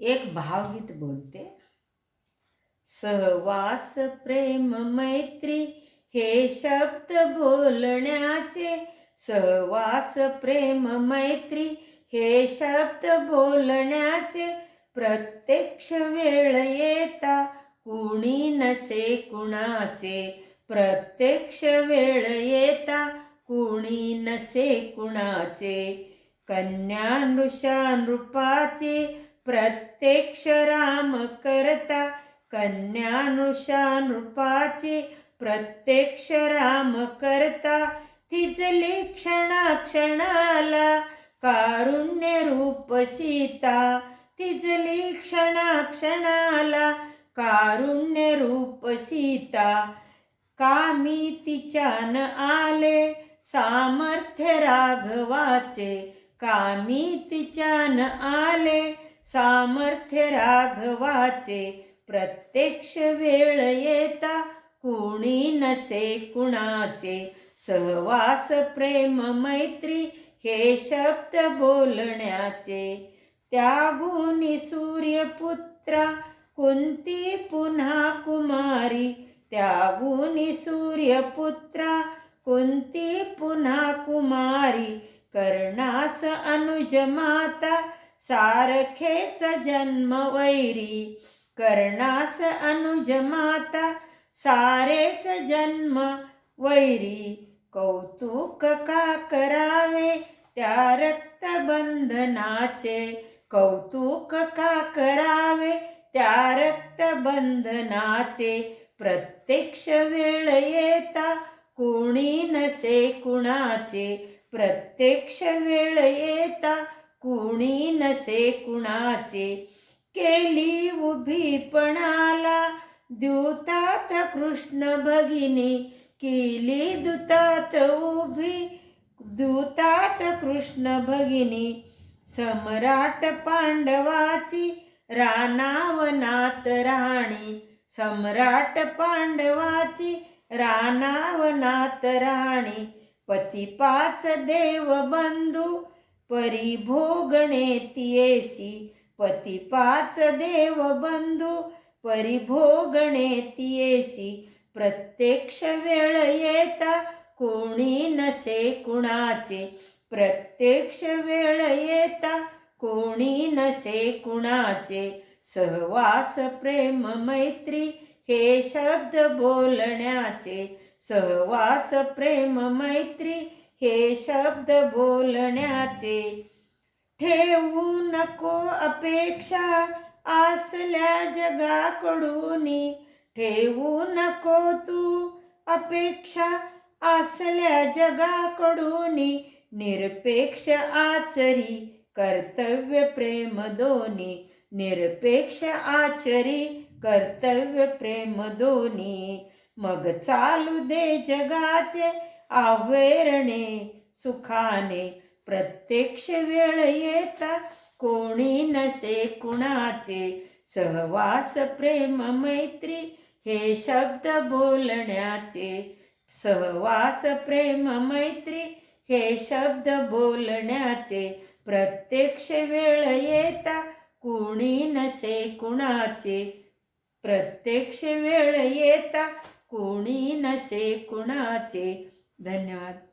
एक भावगीत बोलते. सहवास प्रेम मैत्री हे शब्द बोलण्याचे. सहवास प्रेम मैत्री हे शब्द बोलण्याचे. प्रत्यक्ष वेळ येता कुणी नसे कुणाचे. प्रत्यक्ष वेळ येता कुणी नसे कुणाचे. कन्या नृषा नृपाचे प्रत्यक्ष राम करता कन्या नृपाचे प्रत्यक्ष राम करता तिजली क्षणा क्षणाला कारुण्य रूप सीता तिजली क्षणा क्षणाला कारुण्य रूप सीता कामी तिच्यान आले सामर्थ्य राघवाचे कामी तिच्यान आले सामर्थ्य राघवाचे प्रत्यक्ष वेळ येता कुणी नसे कुणाचे? सहवास प्रेम मैत्री हे शब्द बोलण्याचे. त्यागुनी सूर्यपुत्रा कुंती पुन्हा कुमारी? त्यागुनी सूर्यपुत्रा कुंती पुन्हा कुमारी? कर्णास अनुज माता सारखेच जन्म वैरी कर्णास अनुज माता सारेच जन्म वैरी. कौतुक का करावे त्या रक्तबंधनाचे? कौतुक का करावे त्या रक्तबंधनाचे? प्रत्यक्ष वेळ येता कुणी नसे कुणाचे? प्रत्यक्ष वेळ येता कुणी नसे कुणाचे? केली उभीपणाला द्युतात कृष्ण भगिनी केली दुतात उभी दूतात कृष्ण भगिनी सम्राट पांडवाची रानावनात राणी सम्राट पांडवाची रानावनात राणी पती पाच देव बंधू परिभोगणे तियेसी पती पाच देव बंधू. परिभोगणे तियेसी प्रत्यक्ष वेळ येता. कोणी नसे कुणाचे? प्रत्यक्ष वेळ येता. कोणी नसे कुणाचे? सहवास प्रेम मैत्री हे शब्द बोलण्याचे. सहवास प्रेम मैत्री हे शब्द बोलण्याचे ठेवू नको अपेक्षा असल्या जगाकडून. ठेवू नको तू अपेक्षा असल्या जगाकडून. निरपेक्ष आचरी कर्तव्य प्रेम दोन्ही. निरपेक्ष आचरी कर्तव्य प्रेम दोन्ही. मग चालू दे जगाचे आवेरणे सुखाने प्रत्यक्ष वेळ येता. कोणी नसे कुणाचे सहवास प्रेम मैत्री हे शब्द बोलण्याचे. सहवास प्रेम मैत्री हे शब्द बोलण्याचे. प्रत्यक्ष वेळ येता. कुणी नसे कुणाचे प्रत्यक्ष वेळ येता. कोणी नसे कुणाचे धन्यवाद.